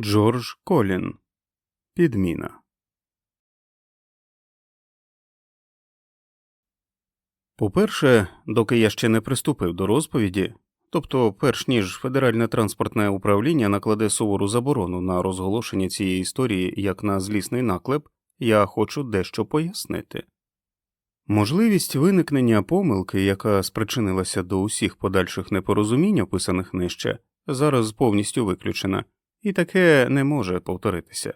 Джордж Колін Підміна. По-перше, доки я ще не приступив до розповіді, тобто, перш ніж Федеральне транспортне управління накладе сувору заборону на розголошення цієї історії як на злісний наклеп, я хочу дещо пояснити. Можливість виникнення помилки, яка спричинилася до усіх подальших непорозумінь, описаних нижче, зараз повністю виключена, і таке не може повторитися.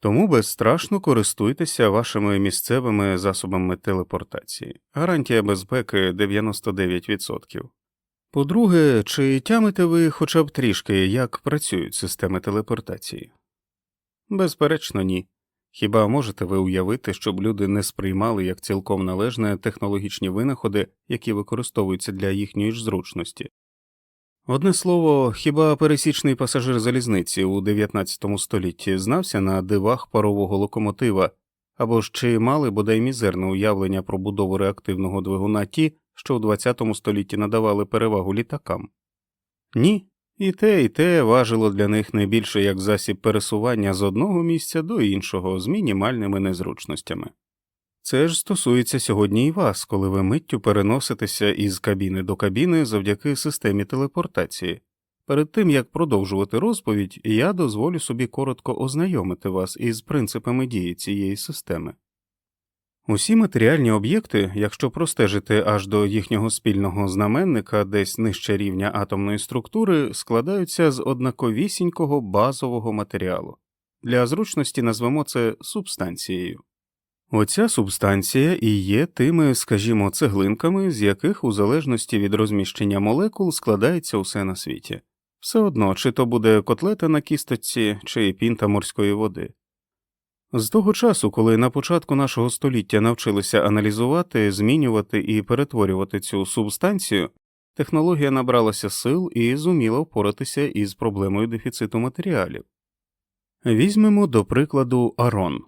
Тому безстрашно користуйтеся вашими місцевими засобами телепортації. Гарантія безпеки 99%. По-друге, чи тямите ви хоча б трішки, як працюють системи телепортації? Безперечно, ні. Хіба можете ви уявити, щоб люди не сприймали як цілком належне технологічні винаходи, які використовуються для їхньої ж зручності? Одне слово, хіба пересічний пасажир залізниці у 19 столітті знався на дивах парового локомотива, або ж чи мали бодай мізерне уявлення про будову реактивного двигуна ті, що у 20 столітті надавали перевагу літакам? Ні, і те, і те важило для них не більше як засіб пересування з одного місця до іншого з мінімальними незручностями. Це ж стосується сьогодні і вас, коли ви миттю переноситеся із кабіни до кабіни завдяки системі телепортації. Перед тим як продовжувати розповідь, я дозволю собі коротко ознайомити вас із принципами дії цієї системи. Усі матеріальні об'єкти, якщо простежити аж до їхнього спільного знаменника десь нижче рівня атомної структури, складаються з однаковісінького базового матеріалу. Для зручності назвемо це субстанцією. Оця субстанція і є тими, скажімо, цеглинками, з яких у залежності від розміщення молекул складається усе на світі. Все одно, чи то буде котлета на кісточці, чи пінта морської води. З того часу, коли на початку нашого століття навчилися аналізувати, змінювати і перетворювати цю субстанцію, технологія набралася сил і зуміла впоратися із проблемою дефіциту матеріалів. Візьмемо до прикладу арон,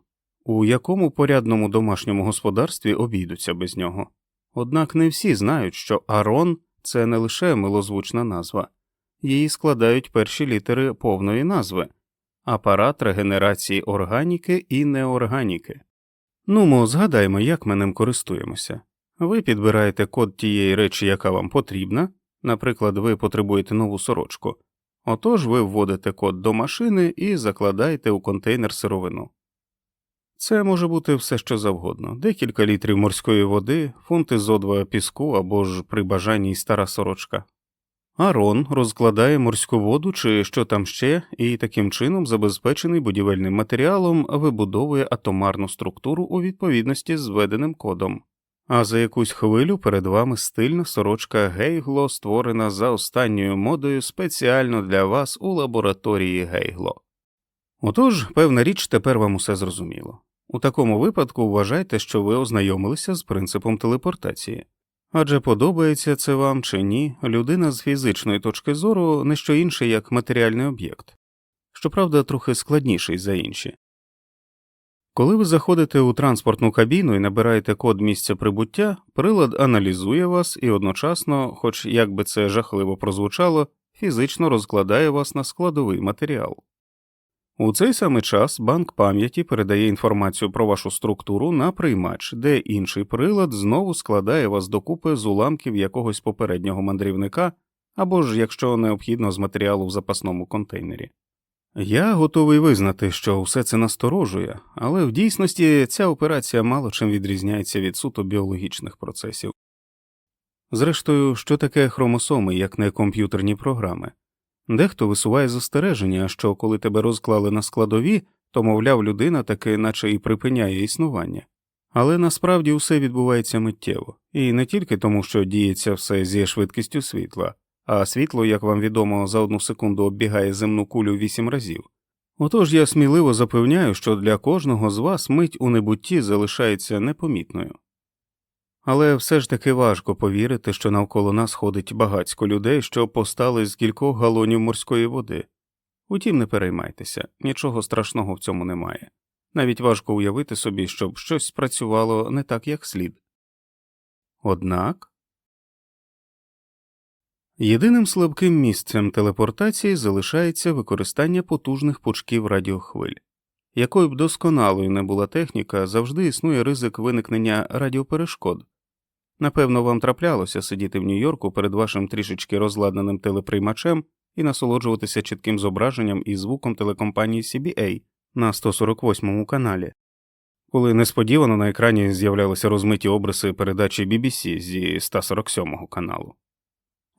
у якому порядному домашньому господарстві обійдуться без нього. Однак не всі знають, що арон це не лише милозвучна назва, її складають перші літери повної назви апарат регенерації органіки і неорганіки. Нумо, згадаймо, як ми ним користуємося. Ви підбираєте код тієї речі, яка вам потрібна, наприклад, ви потребуєте нову сорочку. Отож ви вводите код до машини і закладаєте у контейнер сировину. Це може бути все що завгодно декілька літрів морської води, фунти зодва піску або ж при бажанні стара сорочка. Арон розкладає морську воду чи що там ще, і таким чином, забезпечений будівельним матеріалом, вибудовує атомарну структуру у відповідності з введеним кодом. А за якусь хвилю перед вами стильна сорочка Гейгло, створена за останньою модою спеціально для вас у лабораторії Гейгло. Отож, певна річ, тепер вам усе зрозуміло. У такому випадку вважайте, що ви ознайомилися з принципом телепортації. Адже подобається це вам чи ні, людина з фізичної точки зору не що інше, як матеріальний об'єкт, щоправда, трохи складніший за інші. Коли ви заходите у транспортну кабіну і набираєте код місця прибуття, прилад аналізує вас і одночасно, хоч як би це жахливо прозвучало, фізично розкладає вас на складовий матеріал. У цей самий час банк пам'яті передає інформацію про вашу структуру на приймач, де інший прилад знову складає вас докупи з уламків якогось попереднього мандрівника або ж, якщо необхідно, з матеріалу в запасному контейнері. Я готовий визнати, що все це насторожує, але в дійсності ця операція мало чим відрізняється від суто біологічних процесів. Зрештою, що таке хромосоми, як не комп'ютерні програми. Дехто висуває застереження, що коли тебе розклали на складові, то, мовляв, людина таки наче і припиняє існування. Але насправді все відбувається миттєво, і не тільки тому, що діється все зі швидкістю світла, а світло, як вам відомо, за одну секунду оббігає земну кулю вісім разів. Отож я сміливо запевняю, що для кожного з вас мить у небутті залишається непомітною. Але все ж таки важко повірити, що навколо нас ходить багацько людей, що постали з кількох галонів морської води. Утім, не переймайтеся, нічого страшного в цьому немає. Навіть важко уявити собі, щоб щось спрацювало не так, як слід. Однак Єдиним слабким місцем телепортації залишається використання потужних пучків радіохвиль. Якою б досконалою не була техніка, завжди існує ризик виникнення радіоперешкод. Напевно, вам траплялося сидіти в Нью-Йорку перед вашим трішечки розладнаним телеприймачем і насолоджуватися чітким зображенням і звуком телекомпанії CBA на 148 каналі, коли несподівано на екрані з'являлися розмиті обриси передачі BBC зі 147 каналу.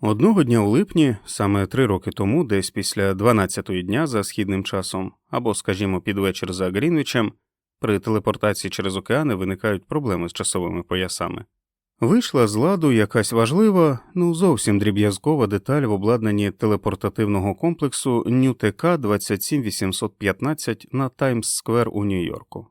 Одного дня у липні, саме три роки тому, десь після 12-ї дня за східним часом, або, скажімо, під вечір за Грінвічем, при телепортації через океани виникають проблеми з часовими поясами. Вийшла з ладу якась важлива, ну зовсім дріб'язкова деталь в обладнанні телепортативного комплексу NewTK 27815 на Таймс-сквер у Нью-Йорку.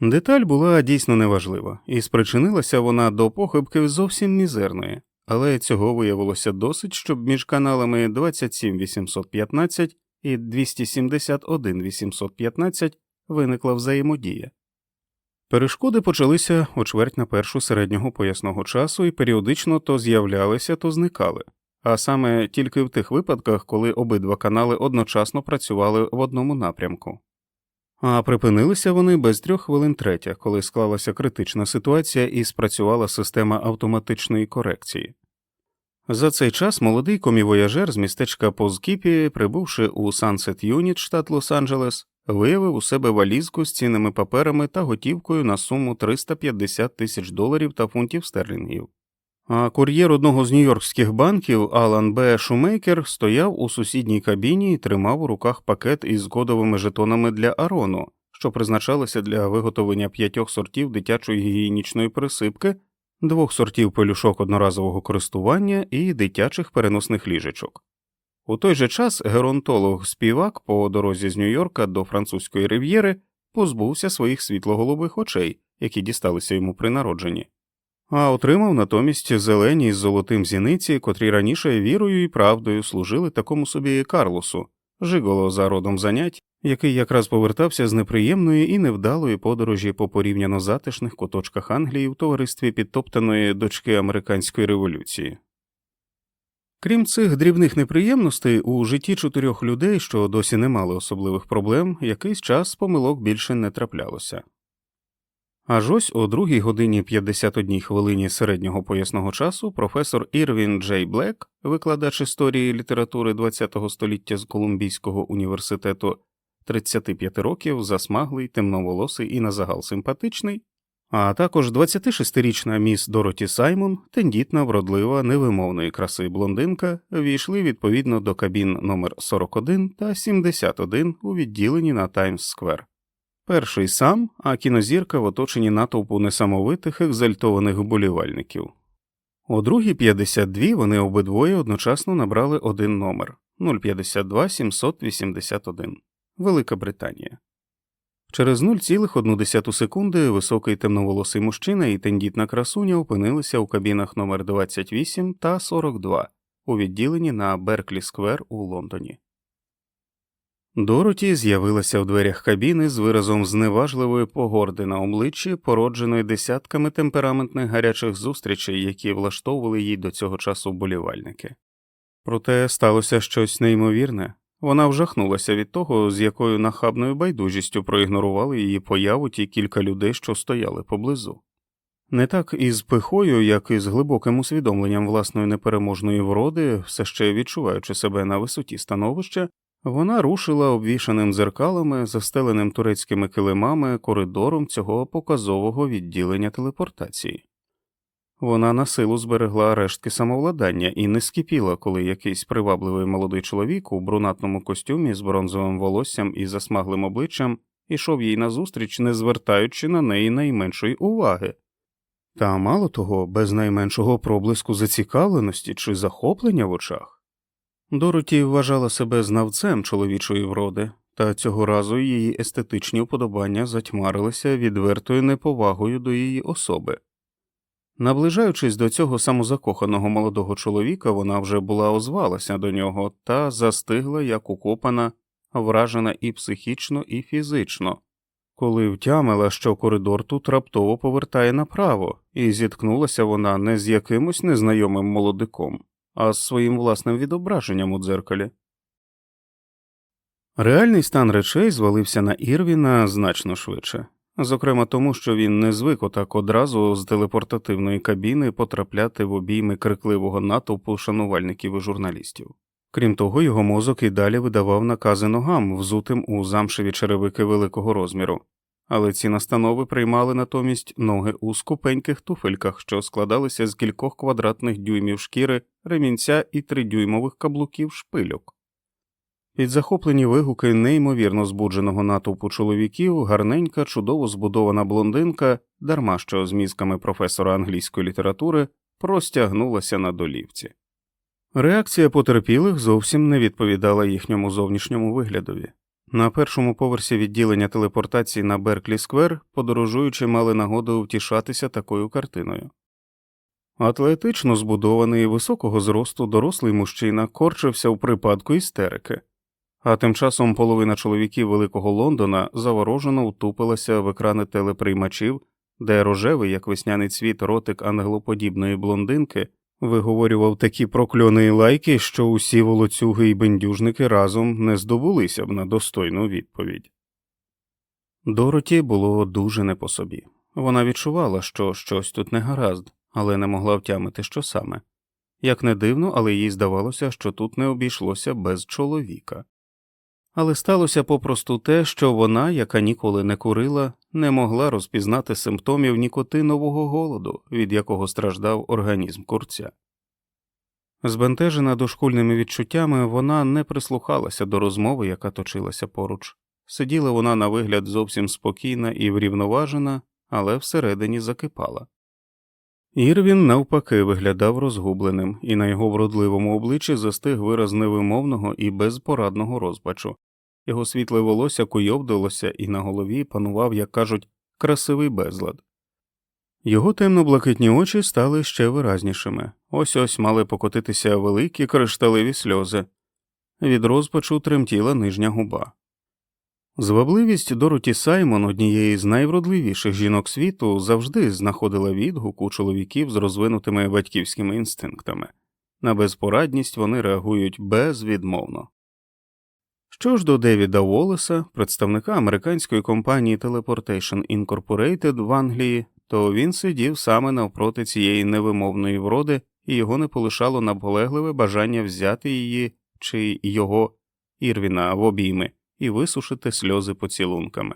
Деталь була дійсно неважлива, і спричинилася вона до похибки зовсім мізерної, але цього виявилося досить, щоб між каналами 27815 і 271815 виникла взаємодія. Перешкоди почалися о чверть на першу середнього поясного часу і періодично то з'являлися, то зникали, а саме тільки в тих випадках, коли обидва канали одночасно працювали в одному напрямку. А припинилися вони без трьох хвилин третя, коли склалася критична ситуація і спрацювала система автоматичної корекції. За цей час молодий комівояжер з містечка Позкіпі, прибувши у Sunset Юніт, штат Лос-Анджелес, виявив у себе валізку з цінними паперами та готівкою на суму 350 тисяч доларів та фунтів стерлінгів. А кур'єр одного з нью-йоркських банків Алан Б. Шумейкер стояв у сусідній кабіні і тримав у руках пакет із кодовими жетонами для Арону, що призначалися для виготовлення п'ятьох сортів дитячої гігієнічної присипки, двох сортів пелюшок одноразового користування і дитячих переносних ліжечок. У той же час геронтолог співак по дорозі з Нью-Йорка до французької рив'єри позбувся своїх світлоголових очей, які дісталися йому при народженні, а отримав натомість зелені з золотим зіниці, котрі раніше вірою і правдою служили такому собі Карлосу, жиголо за родом занять, який якраз повертався з неприємної і невдалої подорожі по порівняно затишних куточках Англії в товаристві підтоптаної дочки американської революції. Крім цих дрібних неприємностей, у житті чотирьох людей, що досі не мали особливих проблем, якийсь час помилок більше не траплялося. Аж ось о 2 годині 51 хвилині середнього поясного часу професор Ірвін Джей Блек, викладач історії літератури ХХ століття з Колумбійського університету 35 років, засмаглий, темноволосий і назагал симпатичний, а також 26-річна міс Дороті Саймон, тендітна, вродлива, невимовної краси блондинка, війшли відповідно до кабін номер 41 та 71 у відділенні на Таймс Сквер. Перший сам, а кінозірка в оточенні натовпу несамовитих екзальтованих вболівальників. О 2.52 вони обидвоє одночасно набрали один номер 052 781 Велика Британія. Через 0,1 секунди високий темноволосий мужчина і тендітна красуня опинилися у кабінах номер 28 та 42 у відділенні на Берклі Сквер у Лондоні. Дороті з'явилася в дверях кабіни з виразом зневажливої погорди на обличчі, породженої десятками темпераментних гарячих зустрічей, які влаштовували їй до цього часу вболівальники. Проте сталося щось неймовірне. Вона вжахнулася від того, з якою нахабною байдужістю проігнорували її появу ті кілька людей, що стояли поблизу. Не так із пихою, як і з глибоким усвідомленням власної непереможної вроди, все ще відчуваючи себе на висоті становища, вона рушила обвішаним дзеркалами, застеленим турецькими килимами коридором цього показового відділення телепортації. Вона на силу зберегла рештки самовладання і не скипіла, коли якийсь привабливий молодий чоловік у брунатному костюмі з бронзовим волоссям і засмаглим обличчям ішов їй назустріч, не звертаючи на неї найменшої уваги. Та мало того, без найменшого проблиску зацікавленості чи захоплення в очах. Дороті вважала себе знавцем чоловічої вроди, та цього разу її естетичні вподобання затьмарилися відвертою неповагою до її особи. Наближаючись до цього самозакоханого молодого чоловіка, вона вже була озвалася до нього та застигла, як укопана, вражена і психічно, і фізично, коли втямила, що коридор тут раптово повертає направо, і зіткнулася вона не з якимось незнайомим молодиком, а з своїм власним відображенням у дзеркалі. Реальний стан речей звалився на Ірвіна значно швидше, зокрема тому, що він не звик отак одразу з телепортативної кабіни потрапляти в обійми крикливого натовпу шанувальників і журналістів. Крім того, його мозок і далі видавав накази ногам, взутим у замшеві черевики великого розміру, але ці настанови приймали натомість ноги у скупеньких туфельках, що складалися з кількох квадратних дюймів шкіри, ремінця і тридюймових каблуків шпильок. Під захоплені вигуки неймовірно збудженого натовпу чоловіків гарненька, чудово збудована блондинка, дарма що з мізками професора англійської літератури, простягнулася на долівці. Реакція потерпілих зовсім не відповідала їхньому зовнішньому виглядові. На першому поверсі відділення телепортації на Берклі Сквер подорожуючі мали нагоду втішатися такою картиною. Атлетично збудований високого зросту дорослий мужчина корчився в припадку істерики, а тим часом половина чоловіків Великого Лондона заворожено втупилася в екрани телеприймачів, де рожевий, як весняний цвіт, ротик англоподібної блондинки виговорював такі прокльони і лайки, що усі волоцюги і бендюжники разом не здобулися б на достойну відповідь. Дороті було дуже не по собі. Вона відчувала, що щось тут не гаразд, але не могла втямити, що саме. Як не дивно, але їй здавалося, що тут не обійшлося без чоловіка. Але сталося попросту те, що вона, яка ніколи не курила, не могла розпізнати симптомів нікотинового голоду, від якого страждав організм курця. Збентежена дошкульними відчуттями, вона не прислухалася до розмови, яка точилася поруч. Сиділа вона на вигляд зовсім спокійна і врівноважена, але всередині закипала. Ірвін, навпаки, виглядав розгубленим, і на його вродливому обличчі застиг вираз невимовного і безпорадного розпачу. Його світле волосся куйовдилося, і на голові панував, як кажуть, красивий безлад. Його темно-блакитні очі стали ще виразнішими, ось ось мали покотитися великі кришталеві сльози. Від розпачу тремтіла нижня губа. Звабливість Дороті Саймон, однієї з найвродливіших жінок світу, завжди знаходила відгук у чоловіків з розвинутими батьківськими інстинктами. На безпорадність вони реагують безвідмовно. Що ж до Девіда Уоллеса, представника американської компанії Teleportation Incorporated в Англії, то він сидів саме навпроти цієї невимовної вроди, і його не полишало наполегливе бажання взяти її чи його Ірвіна в обійми і висушити сльози поцілунками.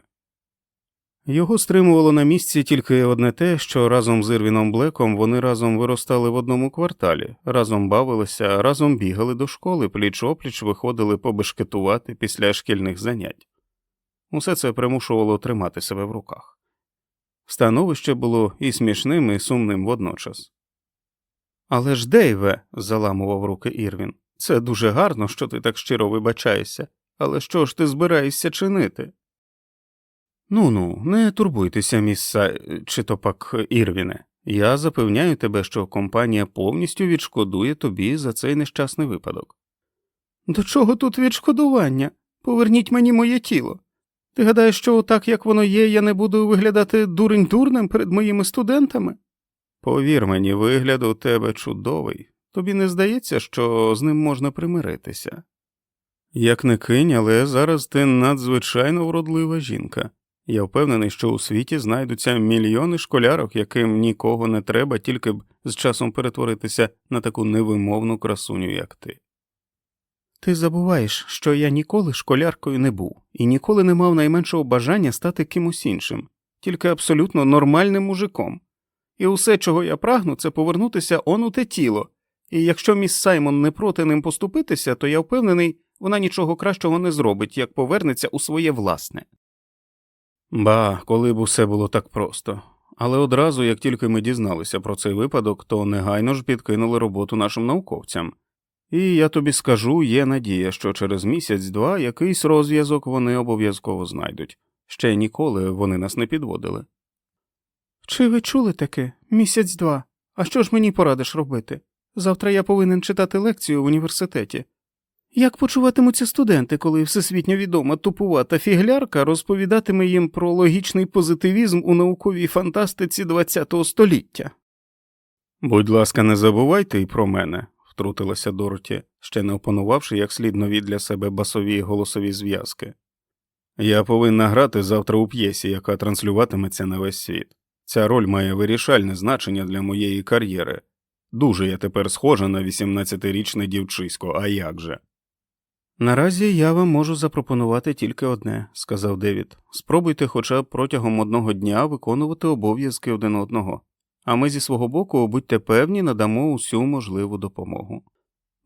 Його стримувало на місці тільки одне те, що разом з Ірвіном Блеком вони разом виростали в одному кварталі, разом бавилися, разом бігали до школи, пліч опліч виходили побешкетувати після шкільних занять. Усе це примушувало тримати себе в руках. Становище було і смішним, і сумним водночас. Але ж, Дейве, заламував руки Ірвін, це дуже гарно, що ти так щиро вибачаєшся, але що ж ти збираєшся чинити? Ну ну, не турбуйтеся, місса, чи то пак Ірвіне. Я запевняю тебе, що компанія повністю відшкодує тобі за цей нещасний випадок. До чого тут відшкодування? Поверніть мені моє тіло. Ти гадаєш, що так, як воно є, я не буду виглядати дурень дурним перед моїми студентами? Повір мені, вигляд у тебе чудовий. Тобі не здається, що з ним можна примиритися. Як не кинь, але зараз ти надзвичайно вродлива жінка. Я впевнений, що у світі знайдуться мільйони школярок, яким нікого не треба, тільки б з часом перетворитися на таку невимовну красуню, як ти. Ти забуваєш, що я ніколи школяркою не був і ніколи не мав найменшого бажання стати кимось іншим, тільки абсолютно нормальним мужиком. І усе, чого я прагну, це повернутися он у те тіло, і якщо міс Саймон не проти ним поступитися, то я впевнений, вона нічого кращого не зробить, як повернеться у своє власне. Ба, коли б усе було так просто. Але одразу, як тільки ми дізналися про цей випадок, то негайно ж підкинули роботу нашим науковцям. І я тобі скажу, є надія, що через місяць-два якийсь розв'язок вони обов'язково знайдуть. Ще ніколи вони нас не підводили. Чи ви чули таке? Місяць два. А що ж мені порадиш робити? Завтра я повинен читати лекцію в університеті. Як почуватимуться студенти, коли всесвітньо відома тупувата фіглярка розповідатиме їм про логічний позитивізм у науковій фантастиці ХХ століття? Будь ласка, не забувайте й про мене. втрутилася Дороті, ще не опанувавши як слід нові для себе басові голосові зв'язки. Я повинна грати завтра у п'єсі, яка транслюватиметься на весь світ. Ця роль має вирішальне значення для моєї кар'єри. Дуже я тепер схожа на 18-річне дівчисько, а як же? Наразі я вам можу запропонувати тільки одне, сказав Девід. Спробуйте хоча б протягом одного дня виконувати обов'язки один одного, а ми зі свого боку, будьте певні, надамо усю можливу допомогу.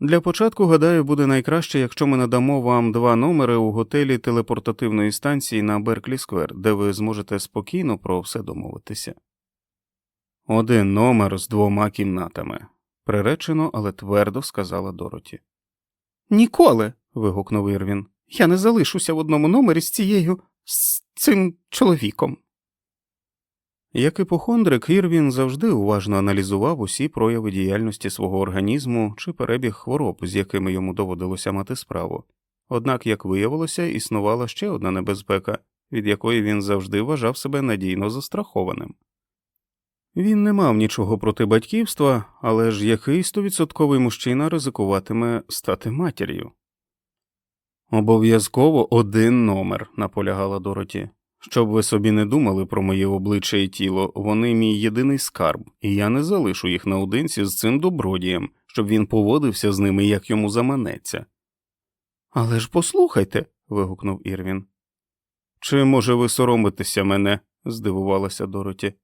Для початку, гадаю, буде найкраще, якщо ми надамо вам два номери у готелі телепортативної станції на Берклі Сквер, де ви зможете спокійно про все домовитися. Один номер з двома кімнатами, приречено, але твердо сказала Дороті. Ніколи. Вигукнув Ірвін. Я не залишуся в одному номері з цією з цим чоловіком. Як іпохондрик, Ірвін завжди уважно аналізував усі прояви діяльності свого організму чи перебіг хвороб, з якими йому доводилося мати справу. Однак, як виявилося, існувала ще одна небезпека, від якої він завжди вважав себе надійно застрахованим. Він не мав нічого проти батьківства, але ж який стовідсотковий мужчина ризикуватиме стати матір'ю? Обов'язково один номер, наполягала Дороті. Щоб ви собі не думали про моє обличчя і тіло, вони мій єдиний скарб, і я не залишу їх наодинці з цим добродієм, щоб він поводився з ними, як йому заманеться. Але ж послухайте. вигукнув Ірвін. Чи, може, ви соромитеся мене? здивувалася Дороті.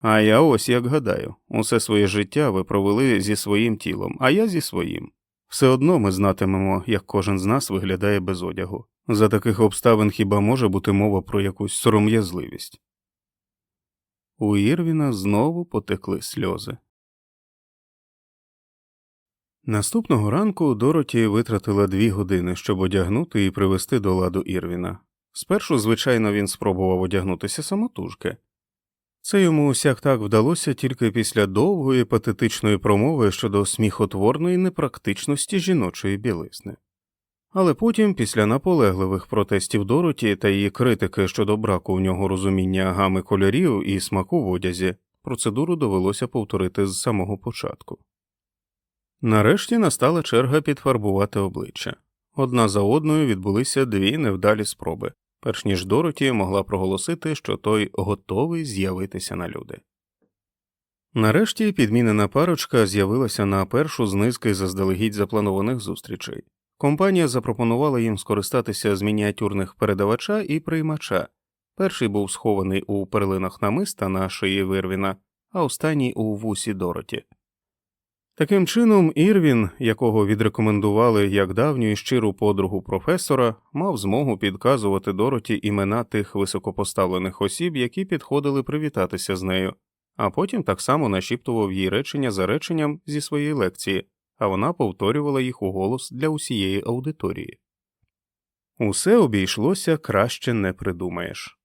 А я ось як гадаю, усе своє життя ви провели зі своїм тілом, а я зі своїм. Все одно ми знатимемо, як кожен з нас виглядає без одягу. За таких обставин хіба може бути мова про якусь сором'язливість? У Ірвіна знову потекли сльози. Наступного ранку Дороті витратила дві години, щоб одягнути і привести до ладу Ірвіна. Спершу, звичайно, він спробував одягнутися самотужки. Це йому сяк так вдалося тільки після довгої патетичної промови щодо сміхотворної непрактичності жіночої білизни. Але потім, після наполегливих протестів Дороті та її критики щодо браку в нього розуміння гами кольорів і смаку в одязі, процедуру довелося повторити з самого початку. Нарешті настала черга підфарбувати обличчя. Одна за одною відбулися дві невдалі спроби, перш ніж Дороті могла проголосити, що той готовий з'явитися на люди. Нарешті підмінена парочка з'явилася на першу з низки заздалегідь запланованих зустрічей. Компанія запропонувала їм скористатися з мініатюрних передавача і приймача. Перший був схований у перлинах намиста на шиї Вирвіна, а останній у вусі Дороті. Таким чином, Ірвін, якого відрекомендували як давню і щиру подругу професора, мав змогу підказувати Дороті імена тих високопоставлених осіб, які підходили привітатися з нею, а потім так само нашіптував їй речення за реченням зі своєї лекції, а вона повторювала їх у голос для усієї аудиторії. Усе обійшлося краще не придумаєш.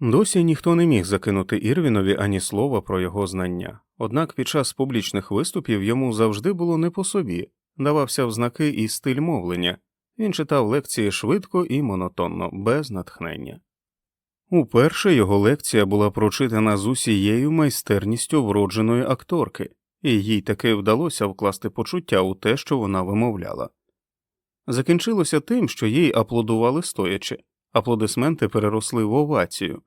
Досі ніхто не міг закинути Ірвінові ані слова про його знання, однак під час публічних виступів йому завжди було не по собі, давався в знаки і стиль мовлення, він читав лекції швидко і монотонно, без натхнення. Уперше його лекція була прочитана з усією майстерністю вродженої акторки, і їй таки вдалося вкласти почуття у те, що вона вимовляла. Закінчилося тим, що їй аплодували стоячи, аплодисменти переросли в овацію.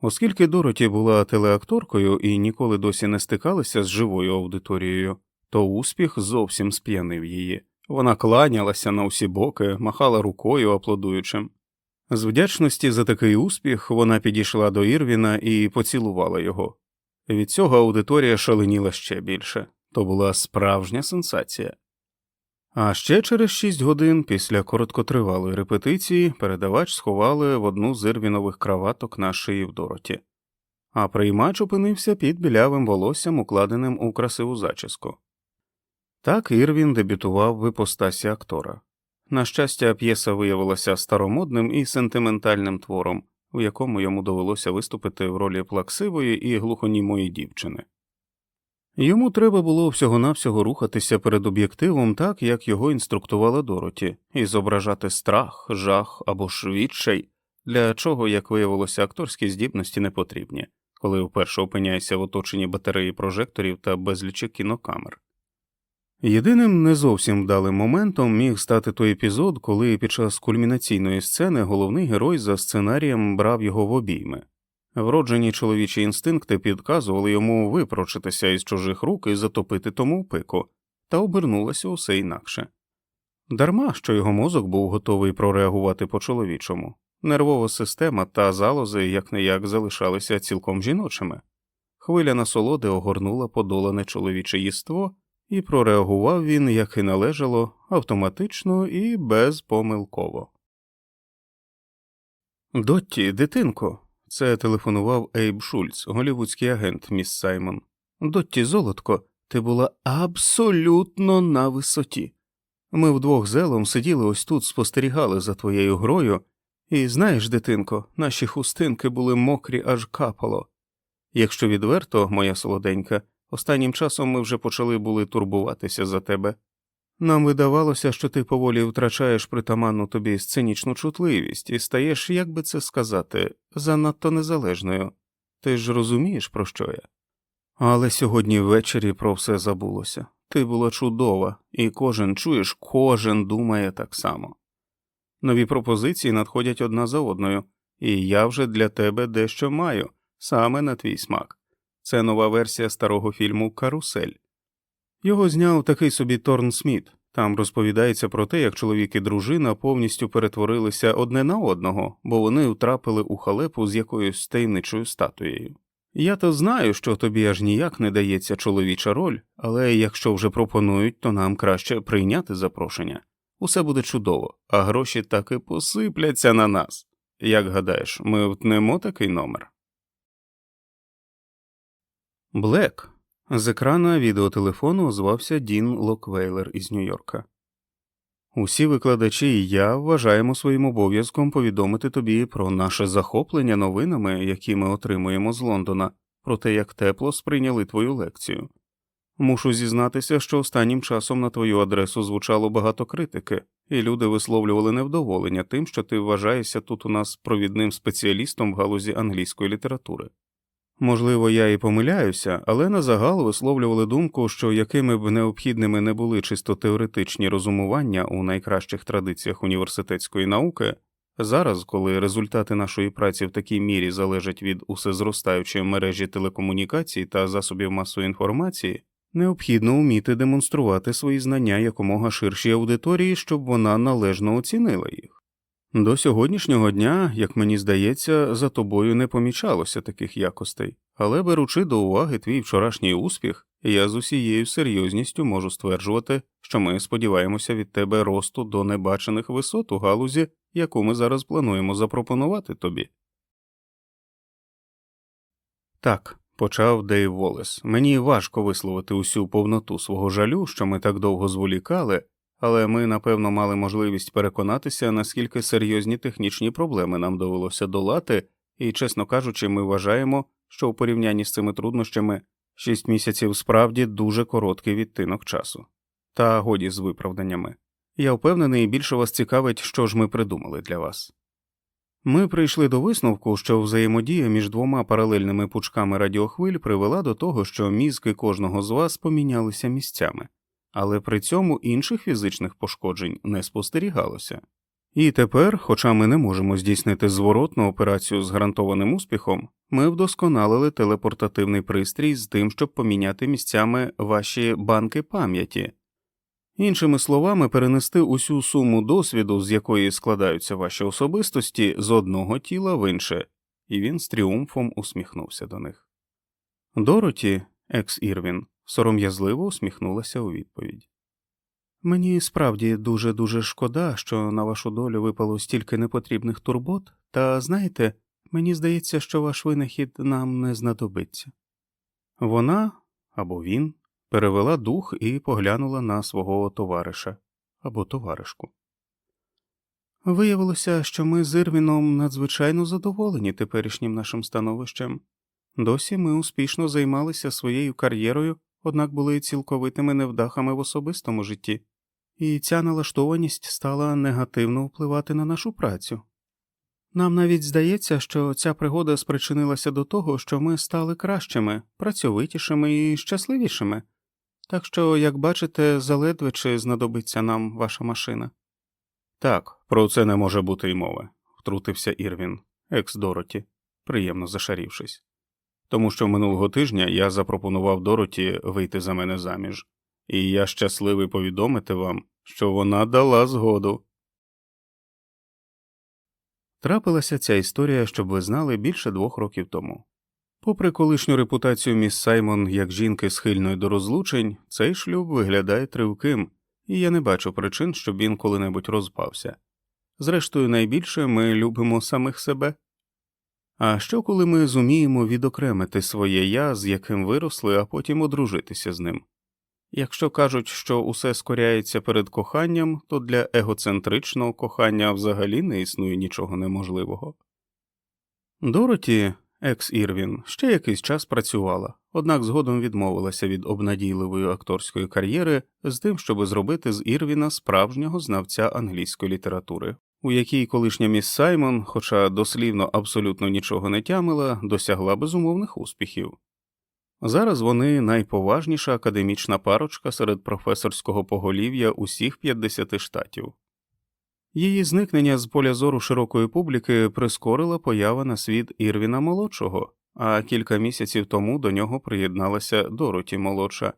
Оскільки Дороті була телеакторкою і ніколи досі не стикалася з живою аудиторією, то успіх зовсім сп'янив її. Вона кланялася на усі боки, махала рукою, аплодуючим. З вдячності за такий успіх вона підійшла до Ірвіна і поцілувала його. Від цього аудиторія шаленіла ще більше то була справжня сенсація. А ще через шість годин після короткотривалої репетиції передавач сховали в одну з ірвінових краваток на шиї в дороті, а приймач опинився під білявим волоссям, укладеним у красиву зачіску. Так Ірвін дебютував в іпостасі актора. На щастя, п'єса виявилася старомодним і сентиментальним твором, у якому йому довелося виступити в ролі плаксивої і глухонімої дівчини. Йому треба було всього навсього рухатися перед об'єктивом так, як його інструктувала Дороті, і зображати страх, жах або ж для чого, як виявилося, акторські здібності не потрібні, коли вперше опиняєшся в оточенні батареї прожекторів та безлічі кінокамер. Єдиним не зовсім вдалим моментом міг стати той епізод, коли під час кульмінаційної сцени головний герой за сценарієм брав його в обійми. Вроджені чоловічі інстинкти підказували йому випрочитися із чужих рук і затопити тому пику, та обернулося усе інакше. Дарма, що його мозок був готовий прореагувати по чоловічому, нервова система та залози як не як залишалися цілком жіночими. Хвиля насолоди огорнула подолане чоловіче єство, і прореагував він, як і належало, автоматично і безпомилково. Дотті, дитинко, це телефонував Ейб Шульц, голівудський агент міс Саймон. Дотті, золотко, ти була абсолютно на висоті. Ми вдвох з Елом сиділи ось тут, спостерігали за твоєю грою, і знаєш, дитинко, наші хустинки були мокрі аж капало. Якщо відверто, моя солоденька, останнім часом ми вже почали були турбуватися за тебе. Нам видавалося, що ти поволі втрачаєш притаманну тобі сценічну чутливість і стаєш, як би це сказати, занадто незалежною. Ти ж розумієш, про що я? Але сьогодні ввечері про все забулося. Ти була чудова, і кожен чуєш, кожен думає так само. Нові пропозиції надходять одна за одною, і я вже для тебе дещо маю, саме на твій смак. Це нова версія старого фільму Карусель. Його зняв такий собі Торн Сміт. Там розповідається про те, як чоловік і дружина повністю перетворилися одне на одного, бо вони втрапили у халепу з якоюсь таємничою статуєю. Я то знаю, що тобі аж ніяк не дається чоловіча роль, але якщо вже пропонують, то нам краще прийняти запрошення. Усе буде чудово, а гроші так і посипляться на нас. Як гадаєш, ми втнемо такий номер? Блек. З екрана відеотелефону озвався Дін Локвейлер із Нью-Йорка. Усі викладачі і я вважаємо своїм обов'язком повідомити тобі про наше захоплення новинами, які ми отримуємо з Лондона, про те, як тепло сприйняли твою лекцію. Мушу зізнатися, що останнім часом на твою адресу звучало багато критики, і люди висловлювали невдоволення тим, що ти вважаєшся тут у нас провідним спеціалістом в галузі англійської літератури. Можливо, я і помиляюся, але на загал висловлювали думку, що якими б необхідними не були чисто теоретичні розумування у найкращих традиціях університетської науки, зараз, коли результати нашої праці в такій мірі залежать від усезростаючої мережі телекомунікацій та засобів масової інформації, необхідно вміти демонструвати свої знання якомога ширшій аудиторії, щоб вона належно оцінила їх. До сьогоднішнього дня, як мені здається, за тобою не помічалося таких якостей, але беручи до уваги твій вчорашній успіх, я з усією серйозністю можу стверджувати, що ми сподіваємося від тебе росту до небачених висот у галузі, яку ми зараз плануємо запропонувати тобі. Так, почав Дейв Волес. Мені важко висловити усю повноту свого жалю, що ми так довго зволікали, але ми, напевно, мали можливість переконатися, наскільки серйозні технічні проблеми нам довелося долати, і, чесно кажучи, ми вважаємо, що у порівнянні з цими труднощами шість місяців справді дуже короткий відтинок часу. Та годі з виправданнями. Я впевнений, більше вас цікавить, що ж ми придумали для вас. Ми прийшли до висновку, що взаємодія між двома паралельними пучками радіохвиль привела до того, що мізки кожного з вас помінялися місцями але при цьому інших фізичних пошкоджень не спостерігалося. І тепер, хоча ми не можемо здійснити зворотну операцію з гарантованим успіхом, ми вдосконалили телепортативний пристрій з тим, щоб поміняти місцями ваші банки пам'яті, іншими словами, перенести усю суму досвіду, з якої складаються ваші особистості, з одного тіла в інше, і він з тріумфом усміхнувся до них. Дороті, екс Ірвін, сором'язливо усміхнулася у відповідь. Мені справді дуже дуже шкода, що на вашу долю випало стільки непотрібних турбот, та знаєте, мені здається, що ваш винахід нам не знадобиться. Вона або він перевела дух і поглянула на свого товариша або товаришку. Виявилося, що ми з Ірвіном надзвичайно задоволені теперішнім нашим становищем. Досі ми успішно займалися своєю кар'єрою однак були цілковитими невдахами в особистому житті, і ця налаштованість стала негативно впливати на нашу працю. Нам навіть здається, що ця пригода спричинилася до того, що ми стали кращими, працьовитішими і щасливішими. Так що, як бачите, заледве чи знадобиться нам ваша машина. Так, про це не може бути й мови, втрутився Ірвін, екс Дороті, приємно зашарівшись. Тому що минулого тижня я запропонував Дороті вийти за мене заміж, і я щасливий повідомити вам, що вона дала згоду. Трапилася ця історія, щоб ви знали більше двох років тому. Попри колишню репутацію міс Саймон як жінки схильної до розлучень, цей шлюб виглядає тривким, і я не бачу причин, щоб він коли-небудь розпався. Зрештою, найбільше ми любимо самих себе. А що, коли ми зуміємо відокремити своє я, з яким виросли, а потім одружитися з ним? Якщо кажуть, що усе скоряється перед коханням, то для егоцентричного кохання взагалі не існує нічого неможливого. Дороті, екс Ірвін, ще якийсь час працювала, однак згодом відмовилася від обнадійливої акторської кар'єри з тим, щоб зробити з Ірвіна справжнього знавця англійської літератури, у якій колишня міс Саймон, хоча дослівно абсолютно нічого не тямила, досягла безумовних успіхів. Зараз вони найповажніша академічна парочка серед професорського поголів'я усіх 50 штатів. Її зникнення з поля зору широкої публіки прискорила поява на світ Ірвіна молодшого, а кілька місяців тому до нього приєдналася Дороті молодша,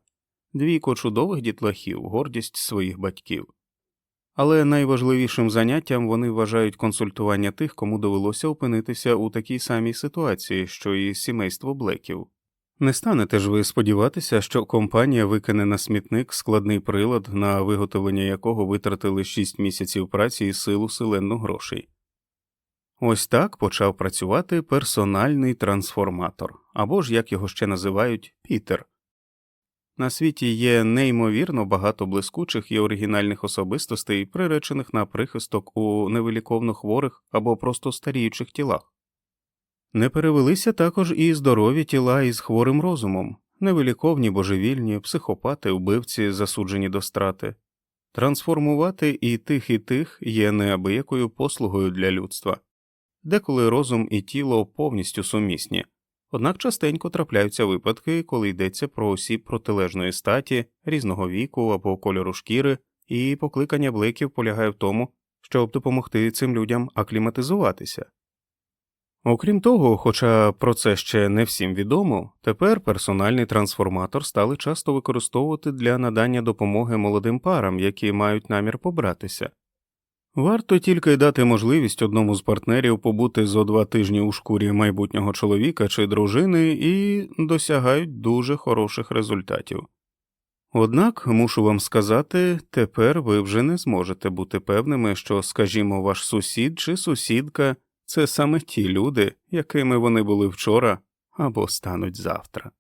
двійко чудових дітлахів, гордість своїх батьків. Але найважливішим заняттям вони вважають консультування тих, кому довелося опинитися у такій самій ситуації, що і сімейство Блеків. Не станете ж ви сподіватися, що компанія викине на смітник складний прилад, на виготовлення якого витратили 6 місяців праці і силу селенну грошей. Ось так почав працювати персональний трансформатор, або ж як його ще називають Пітер. На світі є неймовірно багато блискучих і оригінальних особистостей, приречених на прихисток у невиліковно хворих або просто старіючих тілах. Не перевелися також і здорові тіла із хворим розумом, невиліковні божевільні, психопати, вбивці, засуджені до страти. Трансформувати і тих, і тих є неабиякою послугою для людства, деколи розум і тіло повністю сумісні, однак частенько трапляються випадки, коли йдеться про осіб протилежної статі, різного віку або кольору шкіри, і покликання блеків полягає в тому, щоб допомогти цим людям акліматизуватися. Окрім того, хоча про це ще не всім відомо, тепер персональний трансформатор стали часто використовувати для надання допомоги молодим парам, які мають намір побратися. Варто тільки дати можливість одному з партнерів побути зо два тижні у шкурі майбутнього чоловіка чи дружини і досягають дуже хороших результатів. Однак мушу вам сказати, тепер ви вже не зможете бути певними, що, скажімо, ваш сусід чи сусідка це саме ті люди, якими вони були вчора або стануть завтра.